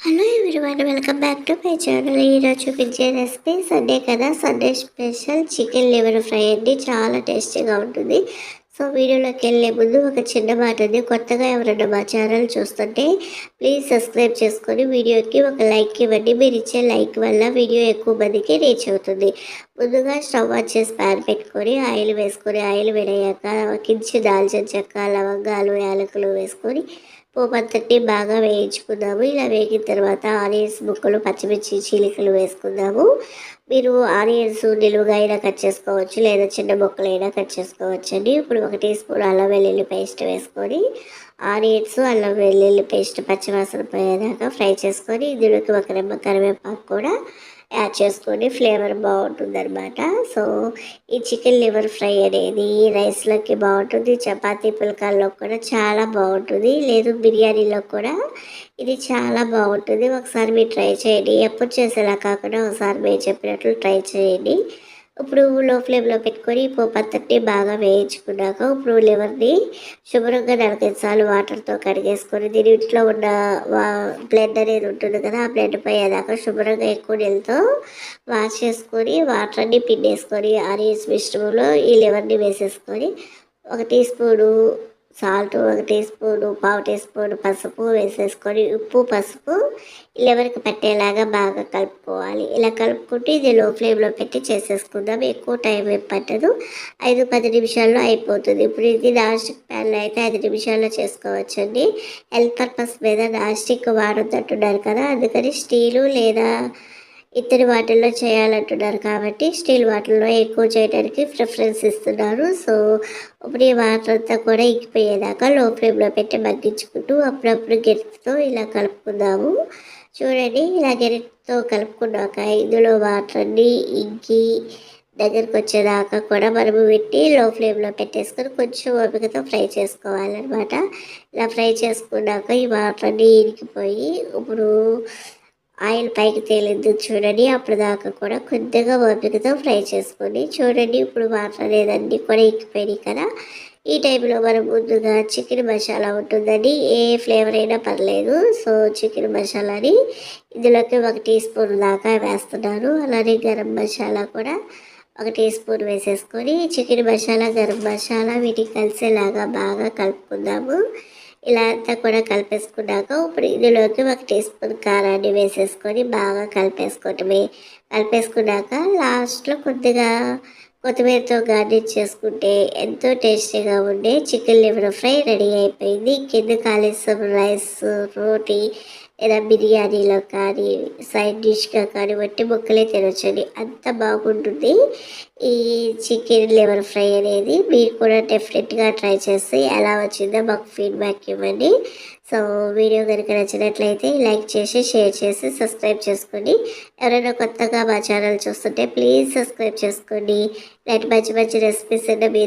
Hello everyone welcome back to my channel. ఈరోజు చూపించే recipe Sunday కదా? Sunday special chicken liver fry అండి. చాలా టేస్టీగా ఉంటుంది. సో వీడియోలోకి వెళ్ళే ముందు ఒక చిన్న మాట ఉంది కొత్తగా ఎవరైనా మా ఛానల్ చూస్తుంటే ప్లీజ్ సబ్స్క్రైబ్ చేసుకొని వీడియోకి ఒక లైక్ ఇవ్వండి. మీరు ఇచ్చే లైక్ వల్ల వీడియో ఎక్కువ మందికి రీచ్ అవుతుంది. ముందుగా స్టవ్ ఆన్ చేసి ప్యాన్ పెట్టుకొని ఆయిల్ వేసుకొని ఆయిల్ వేడయ్యాక కించి దాల్చిన చెక్క లవంగాలు యాలకులు వేసుకొని పోపంతటి బాగా వేయించుకుందాము ఇలా వేగిన తర్వాత ఆనియన్స్ ముక్కలు పచ్చిమిర్చి చీలికలు వేసుకుందాము మీరు ఆనియన్స్ నిలువుగా అయినా కట్ చేసుకోవచ్చు లేదా చిన్న ముక్కలు అయినా కట్ చేసుకోవచ్చు అండి ఇప్పుడు ఒక టీ స్పూన్ అల్లం వెల్లుల్లి పేస్ట్ వేసుకొని ఆనియన్స్ అల్లం వెల్లుల్లి పేస్ట్ పచ్చివాసన పోయేదాకా ఫ్రై చేసుకొని ఇందులోకి ఒక రెమ్మ కరివేపాకు కూడా యాడ్ చేసుకొని ఫ్లేవర్ బాగుంటుంది అనమాట సో ఈ చికెన్ లివర్ ఫ్రై అనేది రైస్లోకి బాగుంటుంది. చపాతీ పుల్కాల్లో కూడా చాలా బాగుంటుంది. లేదు బిర్యానీలో కూడా ఇది చాలా బాగుంటుంది. ఒకసారి మీరు ట్రై చేయండి. ఎప్పుడు చేసేలా కాకుండా ఒకసారి మీరు చెప్పినట్లు ట్రై చేయండి. ఇప్పుడు లో ఫ్లేమ్లో పెట్టుకొని పోపత్తటి బాగా వేయించుకున్నాక ఇప్పుడు లివర్ని శుభ్రంగా నలకైదు వాటర్తో కడిగేసుకొని దీని ఇంట్లో ఉన్న బ్లెండ్ అనేది ఉంటుంది కదా ఆ బ్లడ్ పోయేదాకా శుభ్రంగా ఎక్కువ నీళ్ళతో వాష్ చేసుకొని వాటర్ని పిండేసుకొని ఆనియన్స్ మిశ్రమంలో ఈ లివర్ని వేసేసుకొని ఒక టీ స్పూను సాల్ట్ ఒక టీ స్పూన్ పావు టీ స్పూన్ పసుపు వేసేసుకొని ఉప్పు పసుపు లెవెన్కి పట్టేలాగా బాగా కలుపుకోవాలి. ఇలా కలుపుకుంటే ఇది లో ఫ్లేమ్లో పెట్టి చేసేసుకుందాం. ఎక్కువ టైం ఏం పట్టదు. ఐదు పది నిమిషాల్లో అయిపోతుంది. ఇప్పుడు ఇది నాస్టిక్ ప్యాన్లో అయితే ఐదు నిమిషాల్లో చేసుకోవచ్చండి. హెల్త్ పర్పస్ మీద నాస్టిక్ వాడొద్దంటున్నారు కదా. అందుకని స్టీలు లేదా ఇతని వాటిల్లో చేయాలంటున్నారు కాబట్టి స్టీల్ వాటర్లో ఎక్కువ చేయడానికి ప్రిఫరెన్స్ ఇస్తున్నారు. సో ఇప్పుడు ఈ వాటర్ అంతా కూడా ఎక్కిపోయేదాకా లో ఫ్లేమ్లో పెట్టి మగ్గించుకుంటూ అప్పుడప్పుడు గెరిటితో ఇలా కలుపుకుందాము. చూడండి ఇలా గెరిటితో కలుపుకున్నాక ఇందులో వాటర్ అన్నీ ఇంకి దగ్గరకు వచ్చేదాకా కూడా మనము పెట్టి లో ఫ్లేమ్లో పెట్టేసుకొని కొంచెం ఓపికతో ఫ్రై చేసుకోవాలన్నమాట. ఇలా ఫ్రై చేసుకున్నాక ఈ వాటర్ అన్నీ ఇరికిపోయి ఇప్పుడు ఆయిల్ పైకి తేలింది చూడండి. అప్పుడు దాకా కూడా కొద్దిగా ఓపికతో ఫ్రై చేసుకొని చూడండి. ఇప్పుడు వాటర్ కూడా ఎక్కిపోయినాయి కదా. ఈ టైంలో మనం ముందుగా చికెన్ మసాలా ఉంటుందండి. ఏ ఫ్లేవర్ అయినా పర్లేదు. సో చికెన్ మసాలాని ఇందులోకి ఒక టీ స్పూన్ దాకా వేస్తున్నాను. అలానే గరం మసాలా కూడా ఒక టీ స్పూన్ వేసేసుకొని చికెన్ మసాలా గరం మసాలా వీటికి కలిసేలాగా బాగా కలుపుకుందాము. ఇలా అంతా కూడా కలిపేసుకున్నాక ఇప్పుడు ఇందులోకి ఒక టీ స్పూన్ కారాన్ని వేసేసుకొని బాగా కలిపేసుకోవటమే. కలిపేసుకున్నాక లాస్ట్లో కొద్దిగా కొత్తిమీరతో గార్నిష్ చేసుకుంటే ఎంతో టేస్టీగా ఉండే చికెన్ లివర్ ఫ్రై రెడీ అయిపోయింది. కింద కాళేశ్వరం రైస్ రోటీ ఏదైనా బిర్యానీలో కానీ సైడ్ డిష్గా కానీ వట్టి ముక్కలే తినొచ్చండి. అంత బాగుంటుంది. ఈ చికెన్ లివర్ ఫ్రై అనేది మీరు కూడా డెఫినెట్గా ట్రై చేసి ఎలా వచ్చిందో మాకు ఫీడ్బ్యాక్ ఇవ్వండి. సో వీడియో కనుక నచ్చినట్లయితే లైక్ చేసి షేర్ చేసి సబ్స్క్రైబ్ చేసుకోండి. ఎవరైనా కొత్తగా మా ఛానల్ చూస్తుంటే ప్లీజ్ సబ్స్క్రైబ్ చేసుకోండి. ఇలాంటి మంచి మంచి రెసిపీస్ అన్న మీ